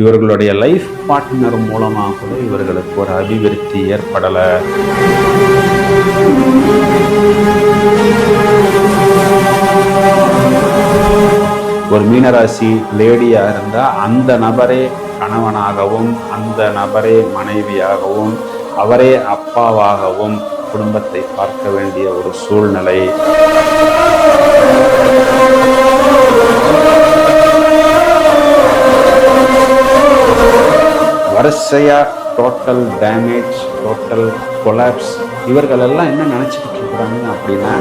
இவர்களுடைய life partner மூலமாக கூட இவர்களுக்கு ஒரு அபிவிருத்தி ஏற்படலை. ஒரு மீனராசி லேடியாக இருந்தால் அந்த நபரே கணவனாகவும் அந்த நபரே மனைவியாகவும் அவரே அப்பாவாகவும் குடும்பத்தை பார்க்க வேண்டிய ஒரு சூழ்நிலை. வரிசையாக டோட்டல் டேமேஜ் டோட்டல் கொலாப்ஸ் இவர்களெல்லாம் என்ன நினச்சிக்கிட்டு இருக்கிறாங்க அப்படின்னா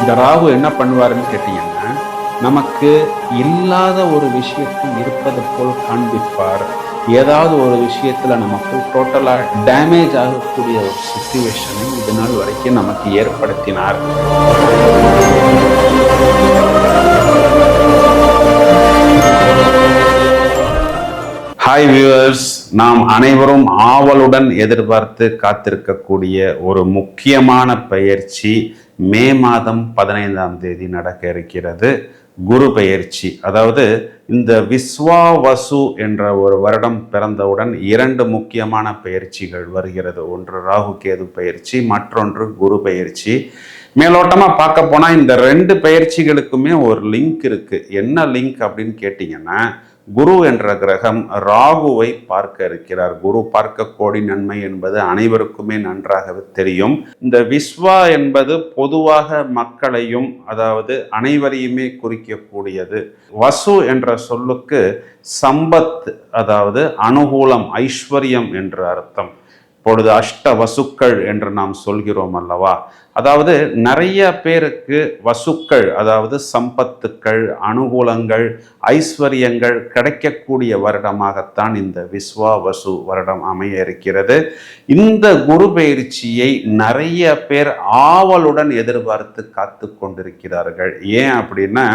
இந்த ராகு என்ன பண்ணுவாருன்னு கேட்டீங்கன்னா நமக்கு இல்லாத ஒரு விஷயத்தை இருப்பது போல் காண்பிப்பார். ஏதாவது ஒரு விஷயத்தில் நமக்கு டோட்டலாக டேமேஜ் ஆகக்கூடிய ஒரு சுச்சுவேஷனை இது நாள் வரைக்கும் நமக்கு ஏற்படுத்தினார். ஹாய் வியூவர்ஸ் நாம் அனைவரும் ஆவலுடன் எதிர்பார்த்து காத்திருக்கக்கூடிய ஒரு முக்கியமான பயிற்சி மே மாதம் பதினைந்தாம் தேதி நடக்க இருக்கிறது. குரு பயிற்சி. அதாவது இந்த விஸ்வாவசு என்ற ஒரு வருடம் பிறந்தவுடன் இரண்டு முக்கியமான பயிற்சிகள் வருகிறது. ஒன்று ராகு கேது பயிற்சி மற்றொன்று குரு பயிற்சி. மேலோட்டமாக பார்க்க போனால் இந்த ரெண்டு பயிற்சிகளுக்குமே ஒரு லிங்க் இருக்கு. என்ன லிங்க் அப்படின்னு கேட்டிங்கன்னா குரு என்ற கிரகம் ராகுவை பார்க்க இருக்கிறார். குரு பார்க்க கோடி நன்மை என்பது அனைவருக்குமே நன்றாகவே தெரியும். இந்த விஸ்வா என்பது பொதுவாக மக்களையும் அதாவது அனைவரையுமே குறிக்கக்கூடியது. வசு என்ற சொல்லுக்கு சம்பத் அதாவது அனுகூலம் ஐஸ்வர்யம் என்று அர்த்தம். இப்பொழுது அஷ்ட வசுக்கள் என்று நாம் சொல்கிறோம் அல்லவா? அதாவது நிறைய பேருக்கு வசுக்கள் அதாவது சம்பத்துக்கள் அனுகூலங்கள் ஐஸ்வர்யங்கள் கிடைக்கக்கூடிய வருடமாகத்தான் இந்த விஸ்வா வசு வருடம் அமைய இருக்கிறது. இந்த குரு பயிற்சியை நிறைய பேர் ஆவலுடன் எதிர்பார்த்து காத்து கொண்டிருக்கிறார்கள். ஏன் அப்படின்னா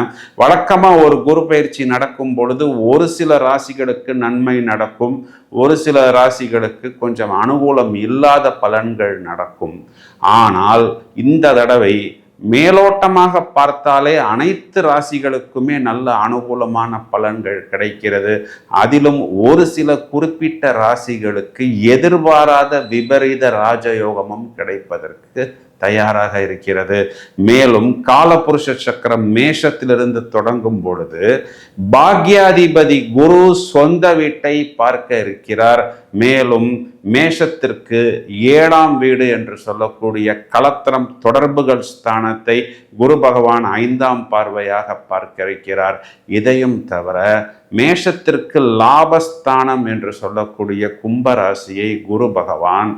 வழக்கமாக ஒரு குரு பயிற்சி நடக்கும் பொழுது ஒரு சில ராசிகளுக்கு நன்மை நடக்கும் ஒரு சில ராசிகளுக்கு கொஞ்சம் அனுகூலம் இல்லாத பலன்கள் நடக்கும். ஆனால் இந்த தடவை மேலோட்டமாக பார்த்தாலே அனைத்து ராசிகளுக்குமே நல்ல அனுகூலமான பலன்கள் கிடைக்கிறது. அதிலும் ஒரு சில குறிப்பிட்ட ராசிகளுக்கு எதிர்பாராத விபரீத ராஜயோகமும் கிடைப்பதற்கு தயாராக இருக்கிறது. மேலும் காலபுருஷ சக்கரம் மேஷத்திலிருந்து தொடங்கும் பொழுது பாக்யாதிபதி குரு சொந்த வீட்டை பார்க்க இருக்கிறார். மேலும் மேஷத்திற்கு ஏழாம் வீடு என்று சொல்லக்கூடிய கலத்திரம் தொடர்புகள் ஸ்தானத்தை குரு பகவான் ஐந்தாம் பார்வையாக பார்க்க இருக்கிறார். இதையும் தவிர மேஷத்திற்கு லாபஸ்தானம் என்று சொல்லக்கூடிய கும்பராசியை குரு பகவான்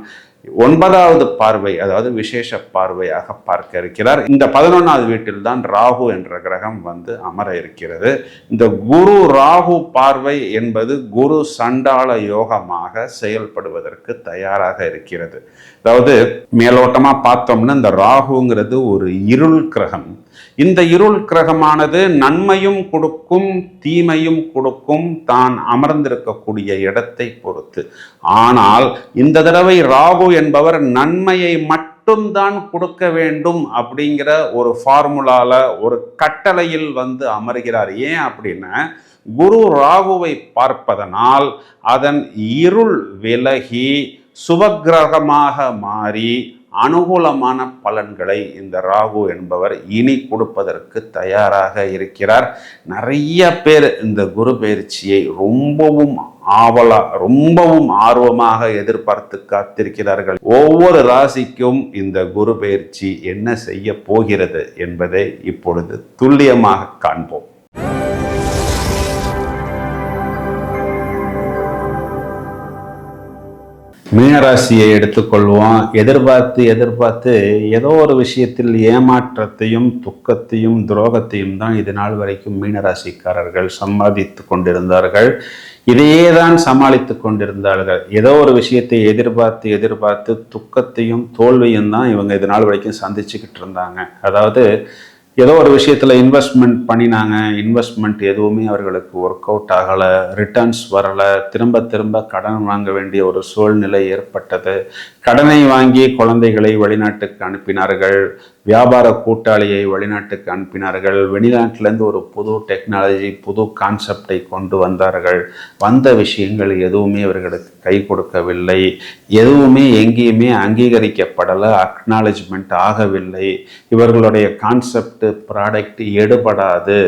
ஒன்பதாவது பார்வை அதாவது விசேஷ பார்வையாக பார்க்க இருக்கிறார். இந்த பதினொன்றாவது வீட்டில் தான் ராகு என்ற கிரகம் வந்து அமர இருக்கிறது. இந்த குரு ராகு பார்வை என்பது குரு சண்டாள யோகமாக செயல்படுவதற்கு தயாராக இருக்கிறது. அதாவது மேலோட்டமாக பார்த்தோம்னா இந்த ராகுங்கிறது ஒரு இருள் கிரகம். இந்த இருள் கிரகமானது நன்மையும் கொடுக்கும் தீமையும் கொடுக்கும் தான் அமர்ந்திருக்கக்கூடிய இடத்தை பொறுத்து. ஆனால் இந்த தடவை ராகு என்பவர் நன்மையை மட்டும்தான் கொடுக்க வேண்டும் அப்படிங்கிற ஒரு ஃபார்முலால ஒரு கட்டளையில் வந்து அமர்கிறார். ஏன் அப்படின்னா குரு ராகுவை பார்ப்பதனால் அதன் இருள் விலகி சுபகிரகமாக மாறி அனுகூலமான பலன்களை இந்த ராகு என்பவர் இனி கொடுப்பதற்கு தயாராக இருக்கிறார். நிறைய பேர் இந்த குரு பயிற்சியை ரொம்பவும் ஆவலா ரொம்பவும் ஆர்வமாக எதிர்பார்த்து காத்திருக்கிறார்கள். ஒவ்வொரு ராசிக்கும் இந்த குரு பயிற்சி என்ன செய்ய போகிறது என்பதை இப்பொழுது துல்லியமாக காண்போம். மீனராசியை எடுத்துக்கொள்வோம். எதிர்பார்த்து எதிர்பார்த்து ஏதோ ஒரு விஷயத்தில் ஏமாற்றத்தையும் துக்கத்தையும் துரோகத்தையும் தான் இது நாள் வரைக்கும் மீனராசிக்காரர்கள் சம்பாதித்து கொண்டிருந்தார்கள். இதையே தான் சமாளித்து கொண்டிருந்தார்கள். ஏதோ ஒரு விஷயத்தை எதிர்பார்த்து எதிர்பார்த்து துக்கத்தையும் தோல்வியும் தான் இவங்க இது நாள் வரைக்கும் சந்திச்சுக்கிட்டு இருந்தாங்க. அதாவது ஏதோ ஒரு விஷயத்தில் இன்வெஸ்ட்மெண்ட் பண்ணினாங்க. இன்வெஸ்ட்மெண்ட் எதுவுமே அவர்களுக்கு ஒர்க் அவுட் ஆகலை. ரிட்டர்ன்ஸ் வரலை. திரும்ப திரும்ப கடன் வாங்க வேண்டிய ஒரு சூழ்நிலை ஏற்பட்டது. கடனை வாங்கி குழந்தைகளை வெளிநாட்டுக்கு அனுப்பினார்கள். வியாபார கூட்டாளியை வெளிநாட்டுக்கு அனுப்பினார்கள். வெளிநாட்டிலேருந்து ஒரு புது டெக்னாலஜி புது கான்செப்டை கொண்டு வந்தார்கள். வந்த விஷயங்கள் எதுவுமே இவர்களுக்கு கை கொடுக்கவில்லை. எதுவுமே எங்கேயுமே அங்கீகரிக்கப்படலை அக்னாலஜ்மெண்ட் ஆகவில்லை. இவர்களுடைய கான்செப்ட் ப்ராடக்ட் எடுபடாது.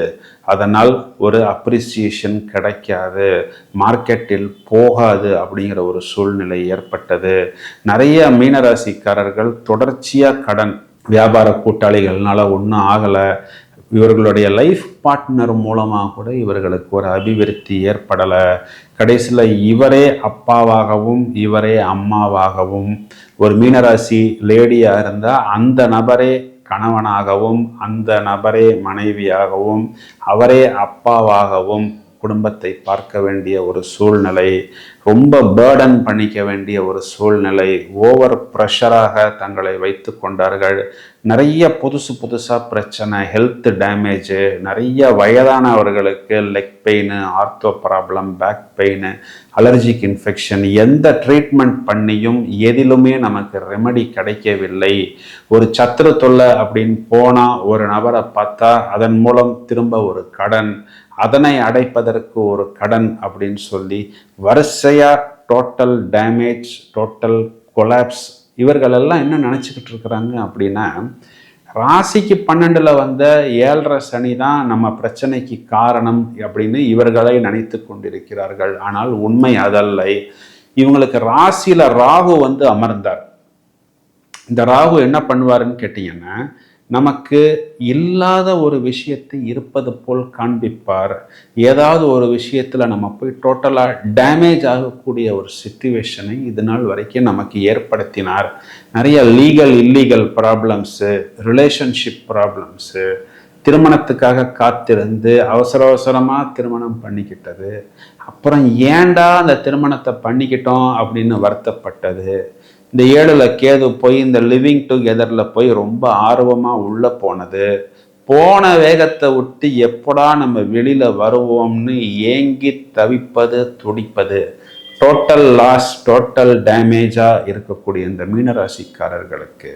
அதனால் ஒரு அப்ரிசியேஷன் கிடைக்காது. மார்க்கெட்டில் போகாது அப்படிங்கிற ஒரு சூழ்நிலை ஏற்பட்டது. நிறைய மீனராசிக்காரர்கள் தொடர்ச்சியாக கடன் வியாபார கூட்டாளிகள்னால ஒன்றும் ஆகலை. இவர்களுடைய லைஃப் பார்ட்னர் மூலமாக கூட இவர்களுக்கு ஒரு அபிவிருத்தி ஏற்படலை. கடைசியில் இவரே அப்பாவாகவும் இவரே அம்மாவாகவும் ஒரு மீனராசி லேடியாக இருந்தால் அந்த நபரே கணவனாகவும் அந்த நபரே மனைவியாகவும் அவரே அப்பாவாகவும் குடும்பத்தை பார்க்க வேண்டிய ஒரு சூழ்நிலை ரொம்ப பேர்டன் பண்ணிக்க வேண்டிய ஒரு சூழ்நிலை ஓவர் ப்ரெஷராக தங்களை வைத்து கொண்டார்கள். நிறைய புதுசு புதுசாக பிரச்சனை ஹெல்த் டேமேஜு நிறைய வயதானவர்களுக்கு leg pain ortho problem back pain allergic infection எந்த ட்ரீட்மெண்ட் பண்ணியும் எதிலுமே நமக்கு ரெமடி கிடைக்கவில்லை. ஒரு சத்துரு தொல்லை அப்படின்னு போனால் ஒரு நபரை பார்த்தா அதன் மூலம் திரும்ப ஒரு கடன் அதனை அடைப்பதற்கு ஒரு கடன் அப்படின்னு சொல்லி வரிசையாக டோட்டல் டேமேஜ் டோட்டல் கொலாப்ஸ் இவர்களெல்லாம் என்ன நினச்சிக்கிட்டு இருக்கிறாங்க அப்படின்னா ராசிக்கு பன்னெண்டில் வந்த ஏழரை சனி தான் நம்ம பிரச்சனைக்கு காரணம் அப்படின்னு இவர்களை நினைத்து கொண்டிருக்கிறார்கள். ஆனால் உண்மை அதல்ல. இவங்களுக்கு ராசியில் ராகு வந்து அமர்ந்தார். இந்த ராகு என்ன பண்ணுவாருன்னு கேட்டிங்கன்னா நமக்கு இல்லாத ஒரு விஷயத்தை இருப்பது போல் காண்பிப்பார். ஏதாவது ஒரு விஷயத்தில் நம்ம போய் டோட்டலாக டேமேஜ் ஆகக்கூடிய ஒரு சுச்சுவேஷனை இது நாள் வரைக்கும் நமக்கு ஏற்படுத்தினார். நிறைய legal illegal problems relationship problems திருமணத்துக்காக காத்திருந்து அவசர அவசரமாக திருமணம் பண்ணிக்கிட்டது. அப்புறம் ஏண்டா அந்த திருமணத்தை பண்ணிக்கிட்டோம் அப்படின்னு வருத்தப்பட்டது. இந்த ஏழில் கேது போய் இந்த லிவிங் டுகெதரில் போய் ரொம்ப ஆர்வமாக உள்ளே போனது. போன வேகத்தை விட்டு எப்படா நம்ம வெளியில் வருவோம்னு ஏங்கி தவிப்பது துடிப்பது. டோட்டல் லாஸ் டோட்டல் டேமேஜாக இருக்கக்கூடிய இந்த மீன ராசிக்காரர்களுக்கு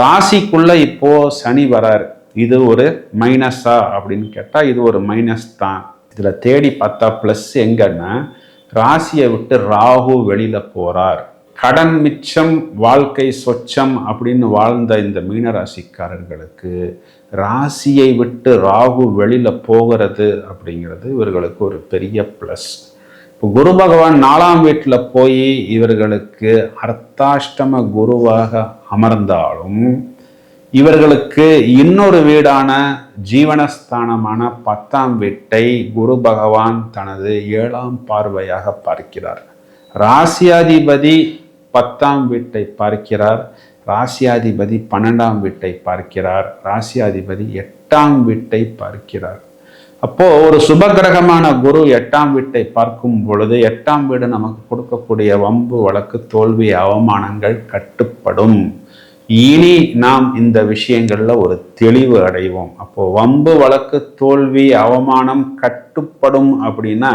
ராசிக்குள்ளே இப்போது சனி வரார். இது ஒரு மைனஸா அப்படின்னு கேட்டால் இது ஒரு மைனஸ் தான். இதில் தேடி பார்த்தா ப்ளஸ் எங்கன்னா ராசியை விட்டு ராகு வெளியில் போகிறார் கடன் மிச்சம் வாழ்க்கை சொச்சம் அப்படின்னு வாழ்ந்த இந்த மீனராசிக்காரர்களுக்கு ராசியை விட்டு ராகு வெளியில் போகிறது அப்படிங்கிறது இவர்களுக்கு ஒரு பெரிய ப்ளஸ் இப்போ குரு பகவான் நாலாம் வீட்டில் போய் இவர்களுக்கு அர்த்தாஷ்டம குருவாக அமர்ந்தாலும் இவர்களுக்கு இன்னொரு வீடான ஜீவனஸ்தானமான பத்தாம் வீட்டை குரு பகவான் தனது ஏழாம் பார்வையாக பார்க்கிறார். ராசியாதிபதி பத்தாம் வீட்டை பார்க்கிறார். ராசியாதிபதி பன்னெண்டாம் வீட்டை பார்க்கிறார். ராசியாதிபதி எட்டாம் வீட்டை பார்க்கிறார். அப்போ ஒரு சுபகிரகமான குரு எட்டாம் வீட்டை பார்க்கும் பொழுது எட்டாம் வீடு நமக்கு கொடுக்கக்கூடிய வம்பு வழக்கு தோல்வி அவமானங்கள் கட்டுப்படும். இனி நாம் இந்த விஷயங்களில் ஒரு தெளிவு அடைவோம். அப்போ வம்பு வழக்கு தோல்வி அவமானம் கட்டுப்படும் அப்படின்னா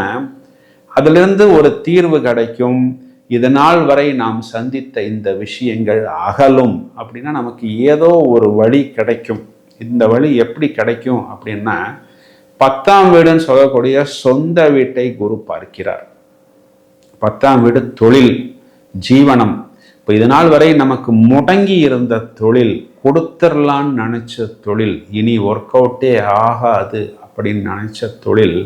அதிலிருந்து ஒரு தீர்வு கிடைக்கும். இதனால் வரை நாம் சந்தித்த இந்த விஷயங்கள் அகலும். அப்படின்னா நமக்கு ஏதோ ஒரு வழி கிடைக்கும். இந்த வழி எப்படி கிடைக்கும் அப்படின்னா பத்தாம் வீடுன்னு சொல்லக்கூடிய சொந்த வீட்டை குரு பார்க்கிறார். பத்தாம் வீடு தொழில் ஜீவனம். இப்போ இதனால் வரை நமக்கு முடங்கி இருந்த தொழில் கொடுத்துடலான்னு நினச்ச தொழில் இனி ஒர்க் அவுட்டே ஆகாது அப்படின்னு நினச்ச தொழில்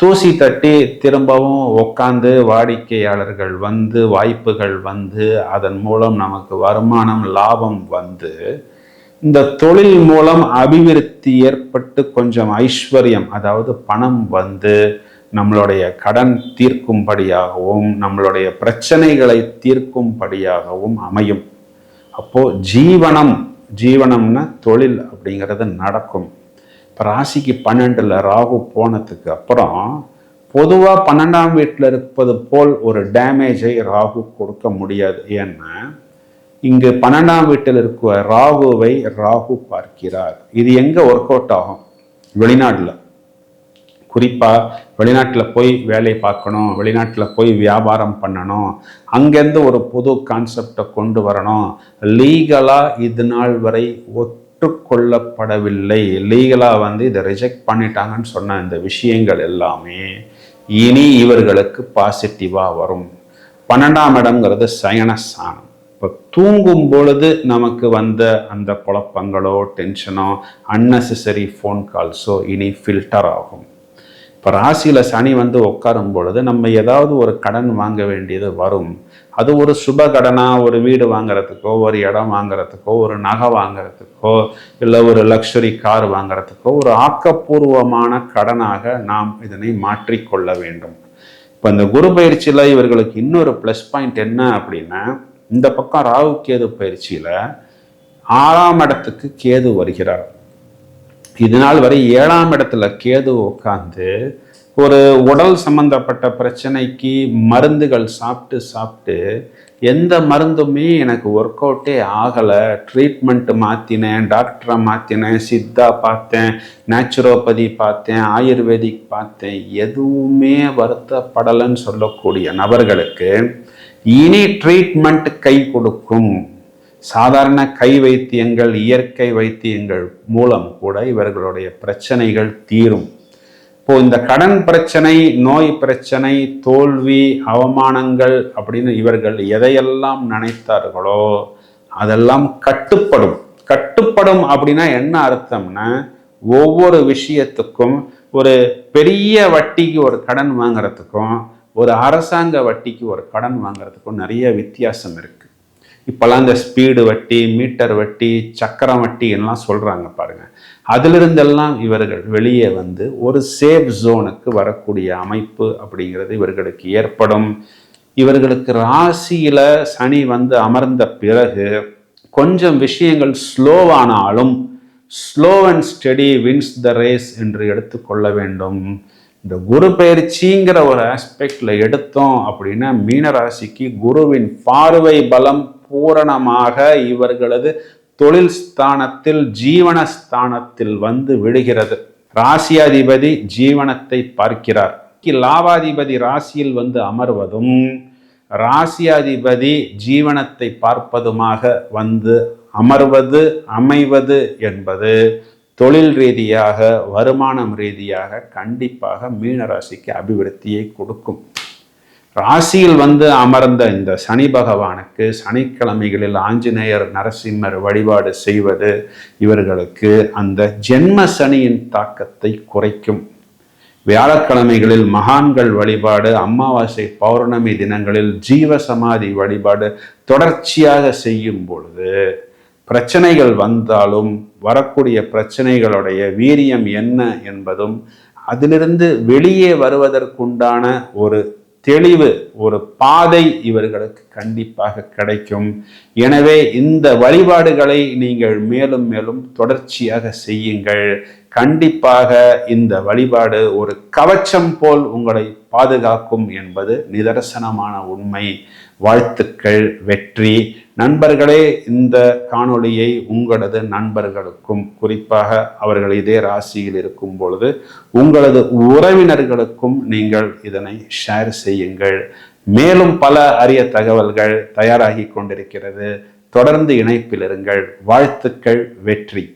தூசி தட்டி திரும்பவும் உட்காந்து வாடிக்கையாளர்கள் வந்து வாய்ப்புகள் வந்து அதன் மூலம் நமக்கு வருமானம் லாபம் வந்து இந்த தொழில் மூலம் அபிவிருத்தி ஏற்பட்டு கொஞ்சம் ஐஸ்வர்யம் அதாவது பணம் வந்து நம்மளுடைய கடன் தீர்க்கும்படியாகவும் நம்மளுடைய பிரச்சனைகளை தீர்க்கும்படியாகவும் அமையும். அப்போ ஜீவனம் ஜீவனம்னா தொழில் அப்படிங்கிறது நடக்கும். இப்போ ராசிக்கு பன்னெண்டில் ராகு போனதுக்கு அப்புறம் பொதுவாக பன்னெண்டாம் வீட்டில் இருப்பது போல் ஒரு டேமேஜை ராகு கொடுக்க முடியாது. ஏன்னா இங்கு பன்னெண்டாம் வீட்டில் இருக்க ராகுவை ராகு பார்க்கிறார். இது எங்கே ஒர்க் அவுட் ஆகும்? வெளிநாட்டில். குறிப்பாக வெளிநாட்டில் போய் வேலை பார்க்கணும் வெளிநாட்டில் போய் வியாபாரம் பண்ணணும் அங்கேருந்து ஒரு புது கான்செப்டை கொண்டு வரணும். லீகலாக இது நாள் வரை ஒத்து ஏற்றுக்கொள்ளப்படவில்லை. லீகலாக வந்து இதை ரிஜெக்ட் பண்ணிட்டாங்கன்னு சொன்ன இந்த விஷயங்கள் எல்லாமே இனி இவர்களுக்கு பாசிட்டிவாக வரும். பன்னெண்டாம் இடம்ங்கிறது சயனஸ்தானம் இப்போ தூங்கும் பொழுது நமக்கு வந்த அந்த குழப்பங்களோ டென்ஷனோ அன்னெசரி ஃபோன் கால்ஸோ இனி ஃபில்டர் ஆகும். இப்போ ராசியில் சனி வந்து உட்காரும் பொழுது நம்ம ஏதாவது ஒரு கடன் வாங்க வேண்டியது வரும். அது ஒரு சுப கடனாக ஒரு வீடு வாங்குறதுக்கோ ஒரு இடம் வாங்குறதுக்கோ ஒரு நகை வாங்குறதுக்கோ இல்லை ஒரு லக்ஸுரி கார் வாங்குறதுக்கோ ஒரு ஆக்கப்பூர்வமான கடனாக நாம் இதனை மாற்றிக்கொள்ள வேண்டும். இப்போ இந்த குரு பயிற்சியில் இவர்களுக்கு இன்னொரு ப்ளஸ் பாயிண்ட் என்ன அப்படின்னா இந்த பக்கம் ராகு கேது பயிற்சியில் ஆறாம் இடத்துக்கு கேது வருகிறார். இது நாள் வரை ஏழாம் இடத்துல கேது உட்காந்து ஒரு உடல் சம்பந்தப்பட்ட பிரச்சனைக்கு மருந்துகள் சாப்பிட்டு சாப்பிட்டு எந்த மருந்துமே எனக்கு ஒர்க் அவுட்டே ஆகலை. ட்ரீட்மெண்ட் மாற்றினேன் டாக்டரை மாற்றினேன் சித்தா பார்த்தேன் நேச்சுரோபதி பார்த்தேன் ஆயுர்வேதிக் பார்த்தேன். எதுவுமே வருத்தப்படலைன்னு சொல்லக்கூடிய நபர்களுக்கு இனி ட்ரீட்மெண்ட் கை கொடுக்கும். சாதாரண கை வைத்தியங்கள் இயற்கை வைத்தியங்கள் மூலம் கூட இவர்களுடைய பிரச்சனைகள் தீரும். இப்போ இந்த கடன் பிரச்சனை நோய் பிரச்சனை தோல்வி அவமானங்கள் அப்படின்னு இவர்கள் எதையெல்லாம் நினைத்தார்களோ அதெல்லாம் கட்டுப்படும். கட்டுப்படும் அப்படின்னா என்ன அர்த்தம்னா ஒவ்வொரு விஷயத்துக்கும் ஒரு பெரிய வட்டிக்கு ஒரு கடன் வாங்குறதுக்கும் ஒரு அரசாங்க வட்டிக்கு ஒரு கடன் வாங்குறதுக்கும் நிறைய வித்தியாசம் இருக்கு. இப்போல்லாம் இந்த ஸ்பீடு வட்டி மீட்டர் வட்டி சக்கரம் வட்டி எல்லாம் சொல்கிறாங்க பாருங்க. அதிலிருந்தெல்லாம் இவர்கள் வெளியே வந்து ஒரு சேஃப் ஜோனுக்கு வரக்கூடிய அமைப்பு அப்படிங்கிறது இவர்களுக்கு ஏற்படும். இவர்களுக்கு ராசியில் சனி வந்து அமர்ந்த பிறகு கொஞ்சம் விஷயங்கள் ஸ்லோவானாலும் slow and steady wins the race என்று எடுத்துக்கொள்ள வேண்டும். இந்த குரு பயிற்சிங்கிற ஒரு ஆஸ்பெக்டில் எடுத்தோம் அப்படின்னா மீனராசிக்கு குருவின் பார்வை பலம் பூரணமாக இவர்களது தொழில் ஸ்தானத்தில் ஜீவனஸ்தானத்தில் வந்து விடுகிறது ராசியாதிபதி ஜீவனத்தை பார்க்கிறார். லாபாதிபதி ராசியில் வந்து அமர்வதும் ராசியாதிபதி ஜீவனத்தை பார்ப்பதுமாக வந்து அமர்வது அமைவது என்பது தொழில் ரீதியாக வருமானம் ரீதியாக கண்டிப்பாக மீனராசிக்கு அபிவிருத்தியை கொடுக்கும். ராசியில் வந்து அமர்ந்த இந்த சனி பகவானுக்கு சனிக்கிழமைகளில் ஆஞ்சநேயர் நரசிம்மர் வழிபாடு செய்வது இவர்களுக்கு அந்த ஜென்ம சனியின் தாக்கத்தை குறைக்கும். வியாழக்கிழமைகளில் மகான்கள் வழிபாடு அமாவாசை பௌர்ணமி தினங்களில் ஜீவ சமாதி வழிபாடு தொடர்ச்சியாக செய்யும் பொழுது பிரச்சனைகள் வந்தாலும் வரக்கூடிய பிரச்சனைகளுடைய வீரியம் என்ன என்பதும் அதிலிருந்து வெளியே வருவதற்குண்டான ஒரு தெளிவு ஒரு பாதை இவர்களுக்கு கண்டிப்பாக கிடைக்கும். எனவே இந்த வழிபாடுகளை நீங்கள் மேலும் மேலும் தொடர்ச்சியாக செய்யுங்கள். கண்டிப்பாக இந்த வழிபாடு ஒரு கவச்சம் போல் உங்களை பாதுகாக்கும் என்பது நிதர்சனமான உண்மை. வாழ்த்துக்கள் வெற்றி. நண்பர்களே இந்த காணொளியை உங்களது நண்பர்களுக்கும் குறிப்பாக அவர்கள் இதே ராசியில் இருக்கும் பொழுது உங்களது உறவினர்களுக்கும் நீங்கள் இதனை ஷேர் செய்யுங்கள். மேலும் பல அரிய தகவல்கள் தயாராகி கொண்டிருக்கிறது. தொடர்ந்து இணைப்பில் இருங்கள். வாழ்த்துக்கள் வெற்றி.